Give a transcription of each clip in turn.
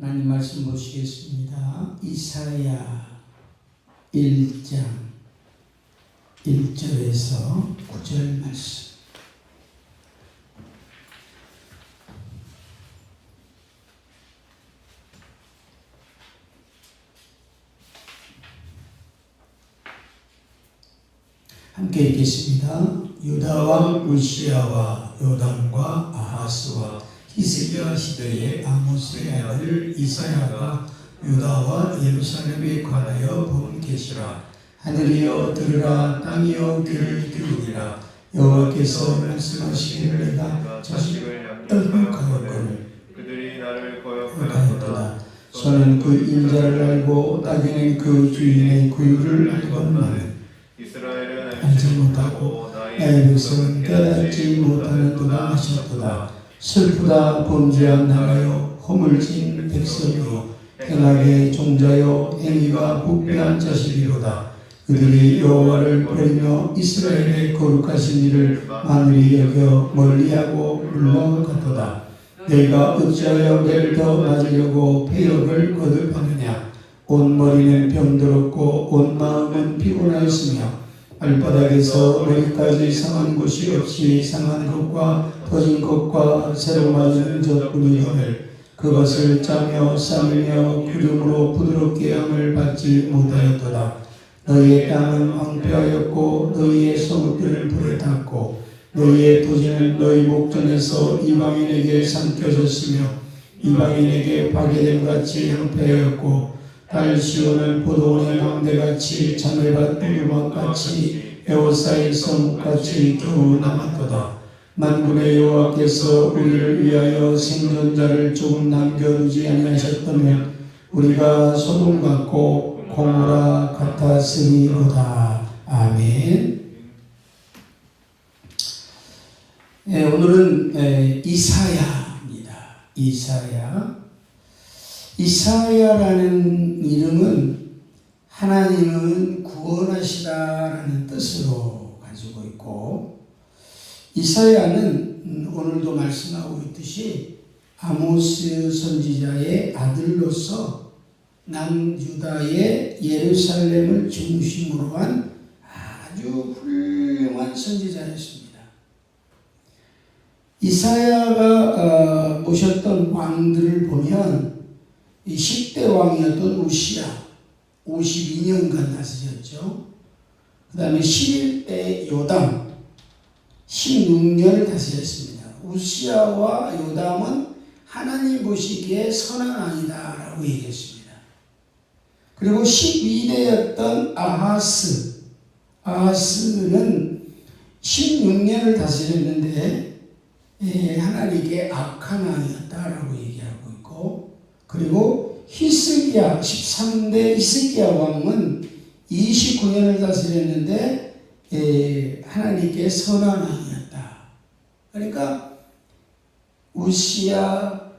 하나님 말씀 보시겠습니다. 이사야 1장 1절에서 9절 말씀. 함께 읽겠습니다. 유다 왕 우시아와 요담과 아하스와 히스기야 시대의 아모스의 아들 이사야가 유다와 예루살렘에 관하여 본 계시라. 하늘이여 들으라. 땅이여 귀를 기울이라. 여호와께서 말씀하시기를 내가 자식을 떡하였거늘 그들이 나를 거역하였도다. 저는 그 인자를 알고 나중에 그 주인의 구유를 알건만은 이스라엘은 알지 못하고 나의 백성은 깨닫지 못하는도다 하셨도다 슬프다 범죄한 나라요 허물진 백성이요 행악의 종자요 행위가 부패한 자식이로다. 그들이 여호와를 버리며 이스라엘의 거룩하신 이를 만일히 여겨 멀리하고 물러갔도다. 내가 어찌하여 내를 더 맞으려고 폐역을 거듭하느냐? 온 머리는 병들었고 온 마음은 피곤하였으며 발바닥에서 머리까지 상한 곳이 없이 상한 것과 터진 것과 새로 맞은 젖뿐이거늘 그것을 짜며 삶으며 기름으로 부드럽게 함을 받지 못하였도다. 너희의 땅은 황폐하였고 너희의 성읍들은 불에 탔고 너희의 토지는 너희 목전에서 이방인에게 삼켜졌으며 이방인에게 파괴됨 같이 황폐하였고 달 시온은 포도원의 망대같이 자매밭 우르막같이 에워싸인 성같이 겨우 남았도다. 만군의 여호와께서 우리를 위하여 생존자를 조금 남겨두지 아니하셨다면 우리가 소돔 같고 고모라 같았으리로다. 아멘. 예, 오늘은 예, 이사야입니다. 이사야 이사야라는 이름은 하나님은 구원하시다라는 뜻으로 가지고 있고 이사야는 음, 오늘도 말씀하고 있듯이 아모스 선지자의 아들로서 남유다의 예루살렘을 중심으로 한 아주 훌륭한 선지자였습니다. 이사야가 어, 모셨던 왕들을 보면 이 10대 왕이었던 우시야 52년간 다스렸죠. 그 다음에 11대 요담 16년을 다스렸습니다. 우시야와 요담은 하나님 보시기에 선한 왕이다라고 얘기했습니다. 그리고 12대였던 아하스 아하스는 16년을 다스렸는데 예, 하나님께 악한 왕이었다라고 그리고 히스기야 13대 히스기야 왕은 29년을 다스렸는데 예, 하나님께 선한 왕이었다. 그러니까 우시야,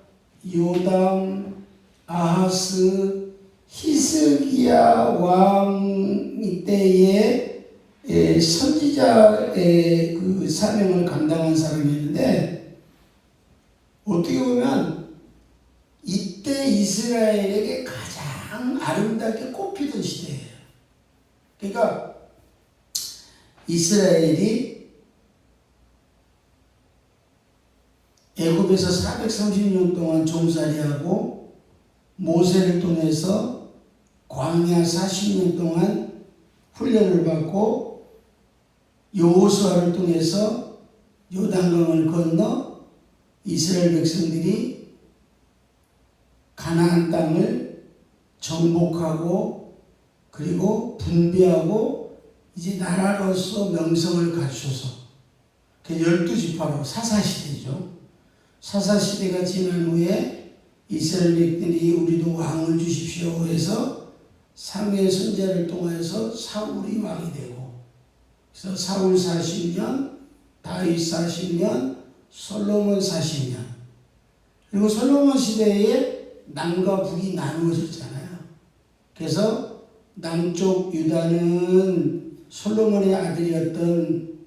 요담, 아하스, 히스기야 왕 때에 예, 선지자의 그 사명을 감당한 사람이었는데 어떻게 보면 이때 이스라엘에게 가장 아름답게 꼽히던 시대예요. 그러니까 이스라엘이 애굽에서 430년 동안 종살이하고 모세를 통해서 광야 40년 동안 훈련을 받고 여호수아를 통해서 요단강을 건너 이스라엘 백성들이 가나안 땅을 정복하고 그리고 분배하고 이제 나라로서 명성을 갖춰서 그 열두 지파로 사사시대죠. 사사시대가 지난 후에 이스라엘 백들이 우리도 왕을 주십시오 해서 사무엘 선제를 통해서 사울이 왕이 되고 그래서 사울 40년, 다윗 40년, 솔로몬 40년 그리고 솔로몬 시대에 남과 북이 나누어졌잖아요. 그래서 남쪽 유다는 솔로몬의 아들이었던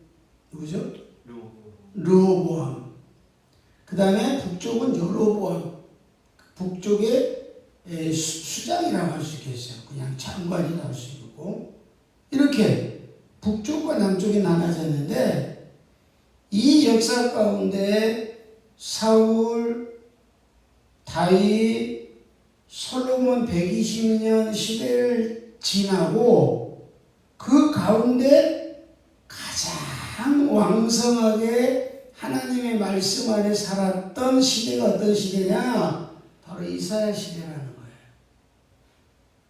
누구죠? 르호보암. 그 다음에 북쪽은 여로보암. 북쪽에 수장이라고 할 수 있겠어요. 그냥 장관이라고 할 수 있고 이렇게 북쪽과 남쪽이 나눠졌는데 이 역사 가운데 사울, 다윗, 솔로몬 120년 시대를 지나고 그 가운데 가장 왕성하게 하나님의 말씀 아래 살았던 시대가 어떤 시대냐? 바로 이사야 시대라는 거예요.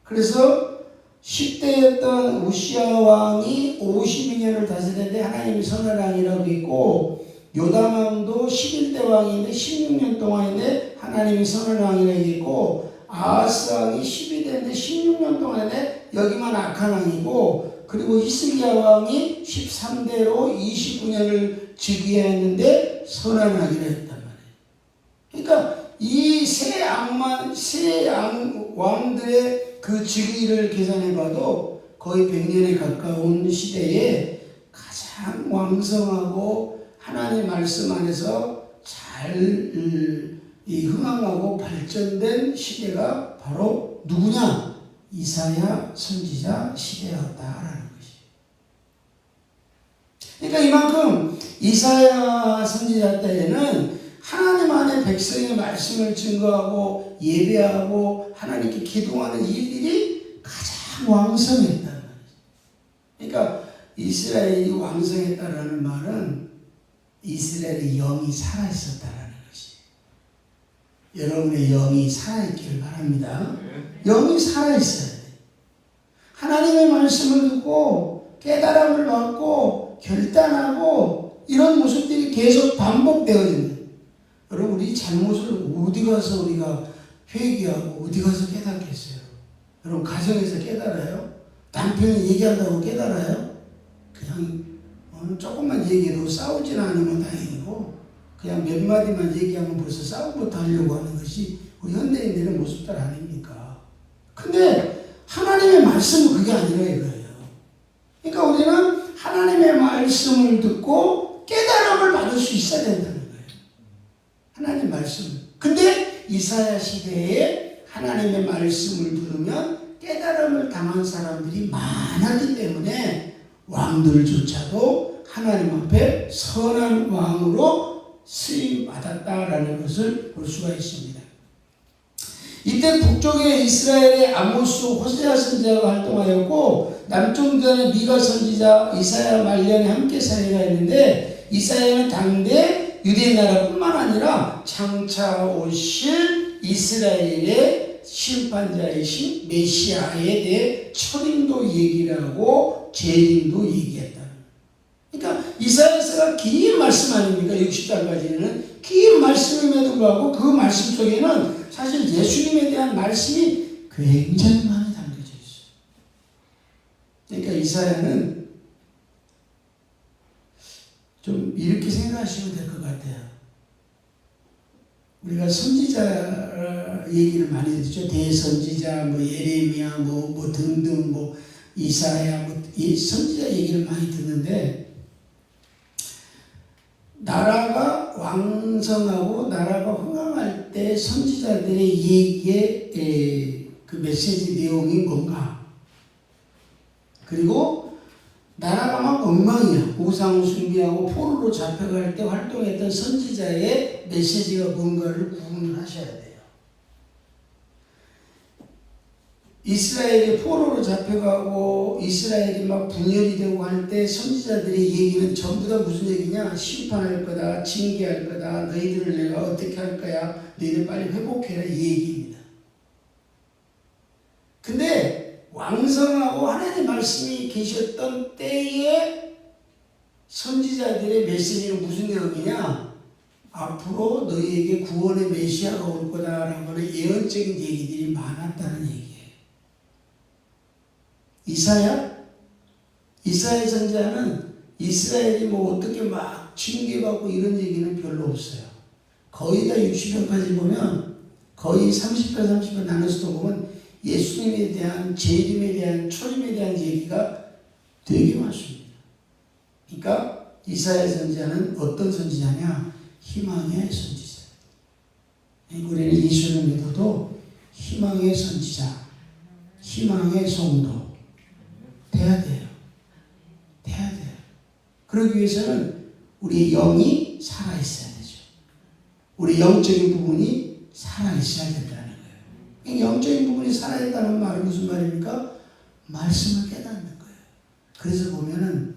그래서 10대였던 우시아 왕이 52년을 다스렸는데 하나님이 선한 왕이라고 있고 요담 왕도 11대 왕인데 16년 동안인데 하나님이 선한 왕이라고 있고 아하스 왕이 12대인데 16년 동안인데 여기만 악한 왕이고 그리고 히스기야 왕이 13대로 29년을 즉위했는데 선한 왕이라 했단 말이에요. 그러니까 이세 왕만 세 왕들의 그 즉위를 계산해봐도 거의 100년에 가까운 시대에 가장 왕성하고 하나님의 말씀 안에서 잘 흥황하고 발전된 시대가 바로 누구냐? 이사야 선지자 시대였다라는 것이. 그러니까 이만큼 이사야 선지자 때에는 하나님 안에 백성의 말씀을 증거하고 예배하고 하나님께 기도하는 일들이 가장 왕성했단 말이죠. 그러니까 이스라엘이 왕성했다라는 말은 이스라엘의 영이 살아 있었다라는 것이. 여러분의 영이 살아 있기를 바랍니다. 영이 살아 있어야 돼. 하나님의 말씀을 듣고 깨달음을 받고 결단하고 이런 모습들이 계속 반복되어진다. 여러분 우리 잘못을 어디 가서 우리가 회개하고 어디 가서 깨닫겠어요? 여러분 가정에서 깨달아요? 남편이 얘기한다고 깨달아요? 그냥 어, 조금만 얘기해도 싸우지는 않으면 다행이고 그냥 몇 마디만 얘기하면 벌써 싸움부터 하려고 하는 것이 우리 현대인들의 모습들 아닙니까? 근데 하나님의 말씀은 그게 아니라 이거예요. 그러니까 우리는 하나님의 말씀을 듣고 깨달음을 받을 수 있어야 된다는 거예요. 하나님 말씀. 근데 이사야 시대에 하나님의 말씀을 들으면 깨달음을 당한 사람들이 많았기 때문에 왕들조차도 하나님 앞에 선한 왕으로 쓰임 받았다라는 것을 볼 수가 있습니다. 이때 북쪽에 이스라엘의 아모스 호세아 선지자가 활동하였고 남쪽에는 미가 선지자 이사야 말년에 함께 사회가 있는데 이사야는 당대 유대 나라뿐만 아니라 장차 오실 이스라엘의 심판자이신 메시아에 대해 철임도 얘기를 하고 재림도 얘기했다. 그러니까 이사야서가 긴 말씀 아닙니까? 60장까지는 긴 말씀임에도 불구하고 그 말씀 속에는 사실 예수님에 대한 말씀이 굉장히 많이 담겨져 있어요. 그러니까 이사야는 좀 이렇게 생각하시면 될 것 같아요. 우리가 선지자 얘기를 많이 듣죠. 대선지자, 뭐 예레미야, 뭐, 뭐 등등, 뭐 이사야, 뭐 이 선지자 얘기를 많이 듣는데 나라가 왕성하고 나라가 흥황할 때 선지자들의 얘기의 에, 그 메시지 내용이 뭔가 그리고 나라가 막 엉망이야 우상 숭배하고 포로로 잡혀갈 때 활동했던 선지자의 메시지가 뭔가를 구분을 하셔야 돼요. 이스라엘이 포로로 잡혀가고 이스라엘이 막 분열이 되고 할 때 선지자들의 얘기는 전부 다 무슨 얘기냐? 심판할 거다, 징계할 거다, 너희들을 내가 어떻게 할 거야? 너희들 빨리 회복해라 이 얘기입니다. 근데 왕성하고 하나님의 말씀이 계셨던 때에 선지자들의 메시지는 무슨 내용이냐? 앞으로 너희에게 구원의 메시아가 올 거다라고 하는 예언적인 얘기들이 많았다는 얘기예요. 이사야? 이사야 선지자는 이스라엘이 뭐 어떻게 막 징계받고 이런 얘기는 별로 없어요. 거의 다 60편까지 보면 거의 30편 30편 나눠서 보면 예수님에 대한 재림에 대한 초림에 대한 얘기가 되게 많습니다. 그러니까 이사야 선지자는 어떤 선지자냐? 희망의 선지자. 우리는 예수를 믿어도 희망의 선지자, 희망의 성도 돼야 돼요. 돼야 돼요. 그러기 위해서는 우리 영이 살아 있어야 되죠. 우리 영적인 부분이 살아 있어야 된다는 거예요. 이 영적인 부분이 살아 있다는 말은 무슨 말입니까? 말씀을 깨닫는 거예요. 그래서 보면은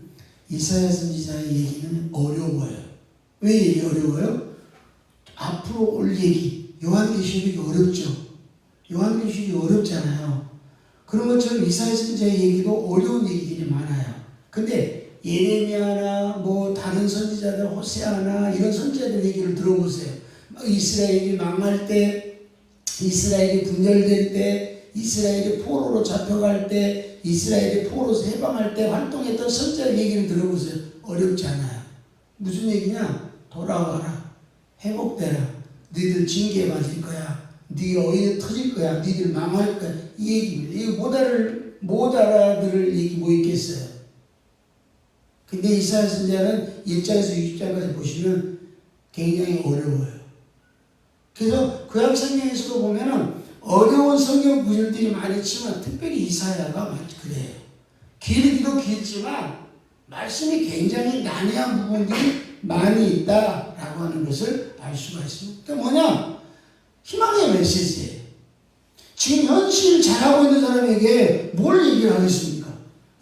이사야 선지자의 얘기는 어려워요. 왜 어려워요? 앞으로 올 얘기, 요한계시록이 어렵죠. 요한계시록이 어렵잖아요. 그런 것처럼 이사야 선지자의 얘기도 어려운 얘기들이 많아요. 근데 예레미야나 뭐 다른 선지자들 호세아나 이런 선지자들 얘기를 들어보세요. 막 이스라엘이 망할 때, 이스라엘이 분열될 때, 이스라엘이 포로로 잡혀갈 때, 이스라엘이 포로에서 해방할 때 활동했던 선지자 얘기를 들어보세요. 어렵지 않아요. 무슨 얘기냐? 돌아와라. 회복되라. 너희들 징계 받을 거야. 네 어휘 터질 거야. 너희들 망할 거야. 이 얘기입니다. 이거 못 알을 못 알아들을 얘기 뭐 있겠어요? 근데 이사야 선지자는 1장에서 6장까지 보시면 굉장히 어려워요. 그래서 구약 성경에서도 보면은 어려운 성경 구절들이 많이 있지만 특별히 이사야가 많- 그래요. 길기도 길지만 말씀이 굉장히 난해한 부분들이 많이 있다라고 하는 것을 알 수가 있습니다. 그게 뭐냐? 희망의 메시지예요. 지금 현실 잘하고 있는 사람에게 뭘 얘기를 하겠습니까?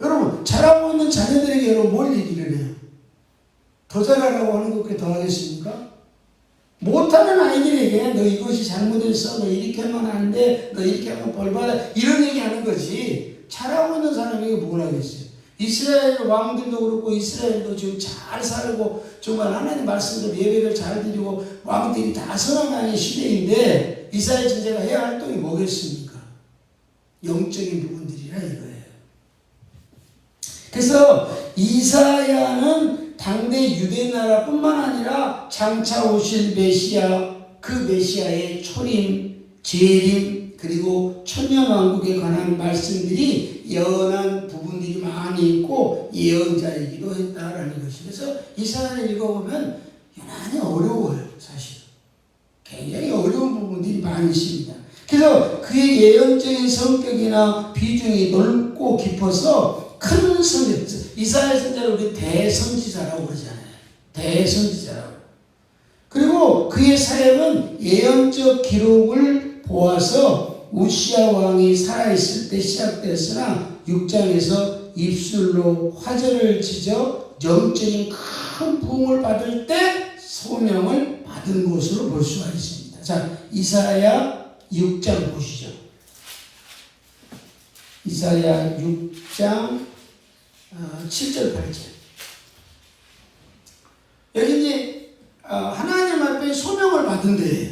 여러분, 잘하고 있는 자녀들에게 여러분 뭘 얘기를 해요? 더 잘하라고 하는 것께 더 하겠습니까? 못하는 아이들에게 너 이것이 잘못했어, 너 이렇게 하면 안 돼, 너 이렇게 하면 벌 받아, 이런 얘기 하는 거지. 잘하고 있는 사람에게 뭘 하겠어요? 이스라엘 왕들도 그렇고 이스라엘도 지금 잘 살고 정말 하나님 말씀대로 예배를 잘 드리고 왕들이 다 선언하는 시대인데 이스라엘 전제가 해야 할 활동이 뭐겠습니까? 영적인 부분들이라 이거예요. 그래서 이사야는 당대 유대 나라뿐만 아니라 장차 오실 메시아 그 메시아의 초림, 재림 그리고 천년 왕국에 관한 말씀들이 예언한 부분들이 많이 있고 예언자이기도 했다라는 것이 그래서 이사야를 읽어보면 유난히 어려워요 사실 굉장히 어려운 부분들이 많이 있습니다. 그래서 그의 예언적인 성격이나 비중이 넓고 깊어서 큰 선지자, 이사야 선지자를 우리 대선지자라고 그러잖아요. 대선지자라고. 그리고 그의 사역은 예언적 기록을 보아서 우시아 왕이 살아있을 때 시작되었으나 6장에서 입술로 화절을 지져 영적인 큰 부흥을 받을 때 소명을 받은 것으로 볼 수가 있습니다. 자, 이사야 6장 보시죠. 이사야 6장 7절 8절. 여기 이제 어, 하나님 앞에 소명을 받은 데예요.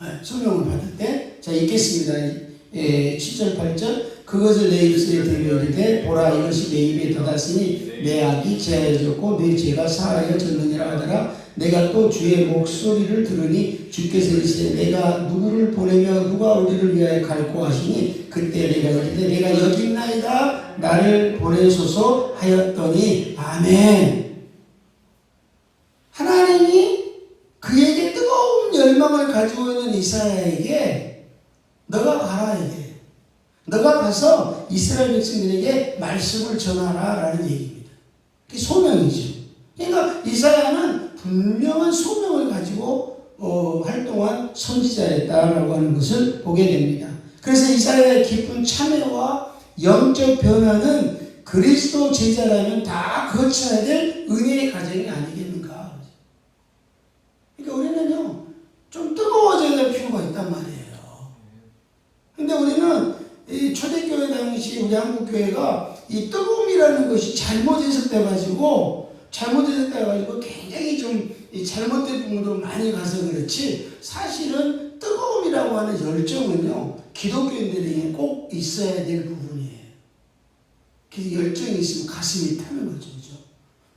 네, 소명을 받을 때, 자 읽겠습니다. 예, 7절 8절. 그것을 내 입술에 대면이되 보라 이것이 내 입에 돋았으니 내 악이 제하여졌고 내 죄가 사하여졌느니라 하더라. 내가 또 주의 목소리를 들으니 주께서 이르시되 내가 누구를 보내며 누가 우리를 위하여 갈고 하시니 그때 내가 이르되 내가 여기 있나이다 나를 보내소서 하였더니 아멘. 하나님이 그에게 뜨거운 열망을 가지고 있는 이사야에게 너가 가라 이게 너가 가서 이스라엘 백성들에게 말씀을 전하라 라는 얘기입니다. 그게 소명이죠. 그러니까 이사야는 분명한 소명을 가지고 어, 활동한 선지자였다라고 하는 것을 보게 됩니다. 그래서 이사야의 깊은 참여와 영적 변화는 그리스도 제자라면 다 거쳐야 될 은혜의 과정이 아니겠는가. 그러니까 우리는요, 좀 뜨거워져야 될 필요가 있단 말이에요. 근데 우리는 이 초대교회 당시 우리 한국교회가 이 뜨거움이라는 것이 잘못 해석돼가지고 잘못 해석돼가지고 굉장히 좀 이 잘못된 부분도 많이 가서 그렇지 사실은 뜨거움이라고 하는 열정은요 기독교인들에게 꼭 있어야 될 부분이에요. 그 열정이 있으면 가슴이 타는 거죠, 그죠?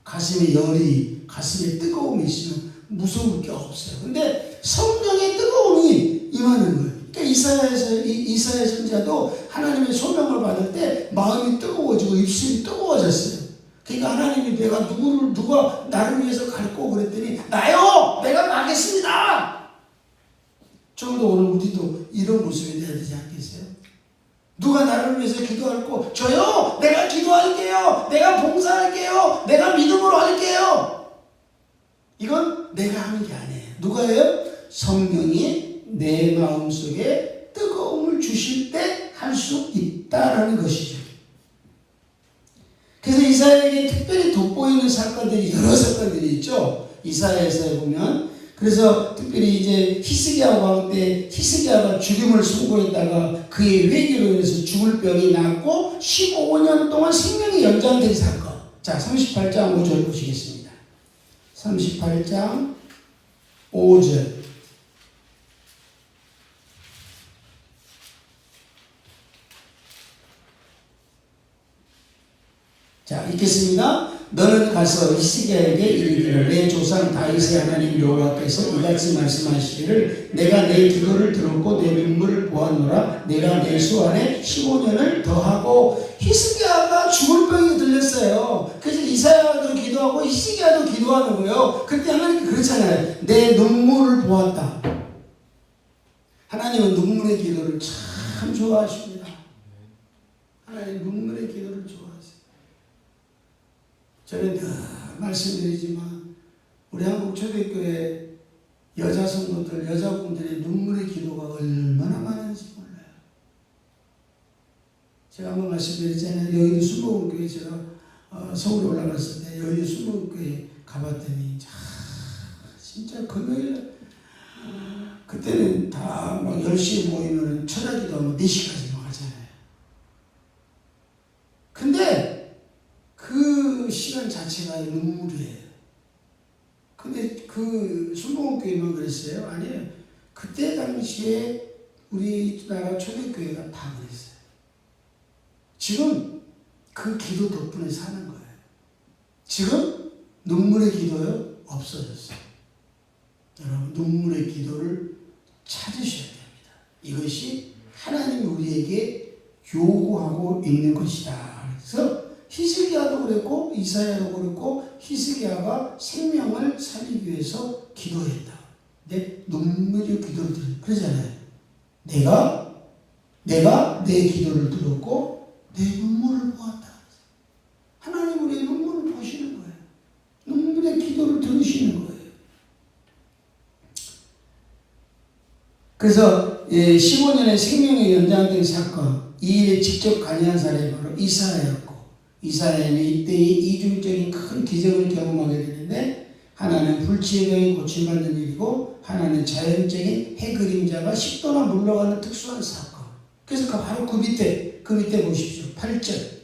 가슴에 열이, 가슴에 뜨거움이 있으면 무서울 게 없어요. 근데 성령의 뜨거움이 임하는 거예요. 그러니까 이사야에서 이- 이사야 선지자도 하나님의 소명을 받을 때 마음이 뜨거워지고 입술이 뜨거워졌어요. 그러니까 하나님이 내가 누구를 누가 나를 위해서 갈고 그랬더니 나요, 내가 가겠습니다. 저도 오늘 우리도 이런 모습이 돼야 되지 않겠어요? 누가 나를 위해서 기도할 거 저요! 내가 기도할게요! 내가 봉사할게요! 내가 믿음으로 할게요! 이건 내가 하는 게 아니에요. 누가요? 성령이 내 마음속에 뜨거움을 주실 때 할 수 있다라는 것이죠 그래서 이사야에게 특별히 돋보이는 사건들이 여러 사건들이 있죠 이사야에서 보면 그래서 특별히 이제 히스기야 왕 때 히스기야가 죽임을 선고했다가 그의 회개로 인해서 죽을 병이 낫고 15년 동안 생명이 연장된 사건. 자, 38장 5절 보시겠습니다. 38장 5절. 자, 읽겠습니다. 너는 가서 히스기야에게 이르기를 내 조상 다윗의 하나님 여호와 께서 이같이 말씀하시기를 내가 내 기도를 들었고 내 눈물을 보았노라 내가 내 수 안에 15년을 더하고 히스기야가 죽을 병이 들렸어요. 그래서 이사야도 기도하고 히스기야도 기도하는 거예요. 그때 하나님 그렇잖아요. 내 눈물을 보았다. 하나님은 눈물의 기도를 참 좋아하십니다. 하나님 눈물의 기도를 좋아하세요. 저는 늘 말씀드리지만 우리 한국 초대교회 여자 성도들, 여자분들의 눈물의 기도가 얼마나 많은지 몰라요. 제가 한번 말씀드렸잖아요. 여의도 수목원교회 제가 어, 서울에 올라갔을 때 여의도 수목원교회 가봤더니 참 진짜 금요일 그때는 다 막 10시에 모이면 철학기도 하면 4시까지 막 하잖아요. 근데 그 시간 자체가 눈물이에요. 근데 그 순복음교회만 그랬어요? 아니에요. 그때 당시에 우리나라 초대교회가 다 그랬어요. 지금 그 기도 덕분에 사는 거예요. 지금 눈물의 기도요? 없어졌어요. 여러분, 눈물의 기도를 찾으셔야 됩니다. 이것이 하나님이 우리에게 요구하고 있는 것이다. 히스기야도 그랬고 이사야도 그랬고 히스기야가 생명을 살리기 위해서 기도했다. 내 눈물의 기도를 들 그러잖아요. 내가 내가 내 기도를 들었고 내 눈물을 보았다. 하나님 우리의 눈물을 보시는 거예요. 눈물의 기도를 들으시는 거예요. 그래서 15년의 생명의 연장된 사건 이 일에 직접 관여한 사람이 바로 이사야였고 이사야는 이때의 이중적인 큰 기적을 경험하게 되는데 하나는 불치의 병이 고침받는 일이고 하나는 자연적인 해 그림자가 10도나 물러가는 특수한 사건. 그래서 그 바로 그 밑에 그 밑에 보십시오. 8절.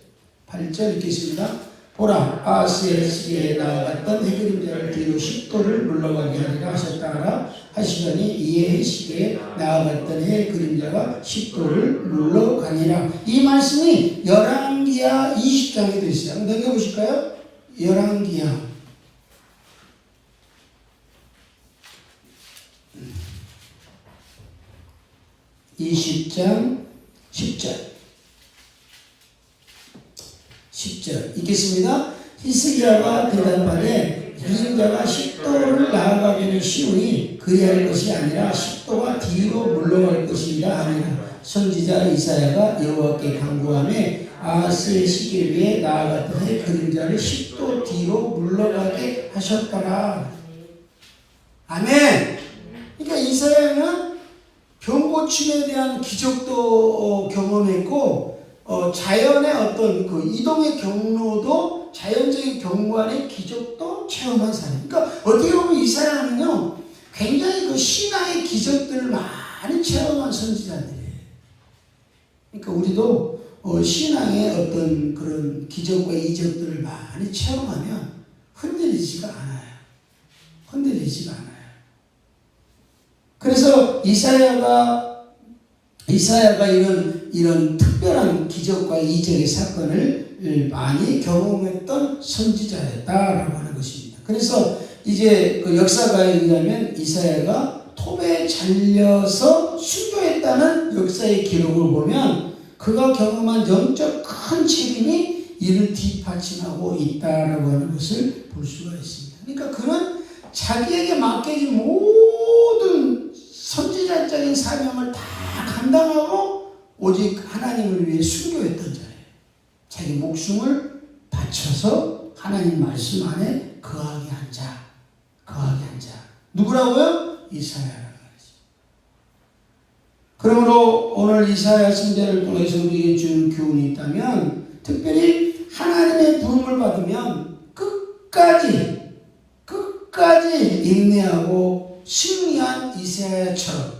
8절 읽겠습니다 보라 아스의 시기에 나아갔던 해 그림자를 뒤로 10도를 물러가게 하리라 하셨다라 하시더니 이에 해 시기에 나아갔던 해 그림자가 10도를 물러가니라 이 말씀이 열왕기하 20장에 되어 있어요. 한번 넘겨보실까요? 열왕기하 20장 10절 10절 읽겠습니다. 히스기야가 대답하되 그림자가 10도를 나아가기는 쉬우니 그리할 것이 아니라 10도가 뒤로 물러갈 것이라 하니라 선지자 이사야가 여호와께 간구하며 아스의 시기 위에 나아갔던 해 그림자를 10도 뒤로 물러가게 하셨더라. 아멘. 그러니까 이사야는 병 고침에 대한 기적도 어, 경험했고 어, 자연의 어떤 그 이동의 경로도 자연적인 경관의 기적도 체험한 사람. 그러니까 어떻게 보면 이사야는요 굉장히 그 신화의 기적들을 많이 체험한 선지자들이에요. 그러니까 우리도 어, 신앙의 어떤 그런 기적과 이적들을 많이 체험하면 흔들리지가 않아요. 흔들리지가 않아요. 그래서 이사야가 이사야가 이런 이런 특별한 기적과 이적의 사건을 많이 경험했던 선지자였다라고 하는 것입니다. 그래서 이제 그 역사가에 의하면 이사야가 톱에 잘려서 순교했다는 역사의 기록을 보면 그가 경험한 영적 큰 책임이 이를 뒷받침하고 있다라고 하는 것을 볼 수가 있습니다. 그러니까 그는 자기에게 맡겨진 모든 선지자적인 사명을 다 오직 하나님을 위해 순교했던 자예요. 자기 목숨을 바쳐서 하나님 말씀 안에 거하게 한 자, 거하게 한 자. 누구라고요? 이사야라고 하죠. 그러므로 오늘 이사야 선제를 통해서 우리에게 주는 교훈이 있다면 특별히 하나님의 부름을 받으면 끝까지 끝까지 인내하고 이사야처럼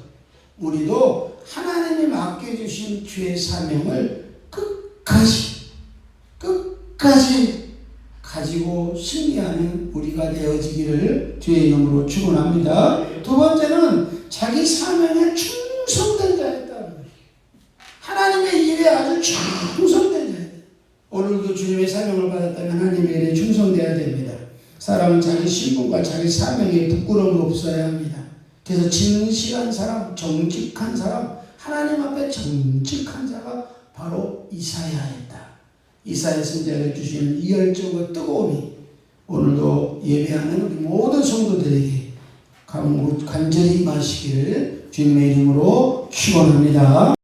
우리도 하나님이 맡겨주신 주의 사명을 끝까지 끝까지 가지고 승리하는 우리가 되어지기를 주의 이름으로 축원합니다. 두 번째는 자기 사명에 충성된 거예요. 하나님의 일에 아주 충성된 자예요. 오늘도 주님의 사명을 받았다면 하나님의 일에 충성돼야 됩니다. 사람은 자기 신분과 자기 사명에 부끄러움이 없어야 합니다. 그래서 진실한 사람, 정직한 사람, 하나님 앞에 정직한 자가 바로 이사야였다. 이사야 선자가 주시는 이 열정과 뜨거움이 오늘도 예배하는 우리 모든 성도들에게 간절히 마시기를 주님의 이름으로 축원합니다.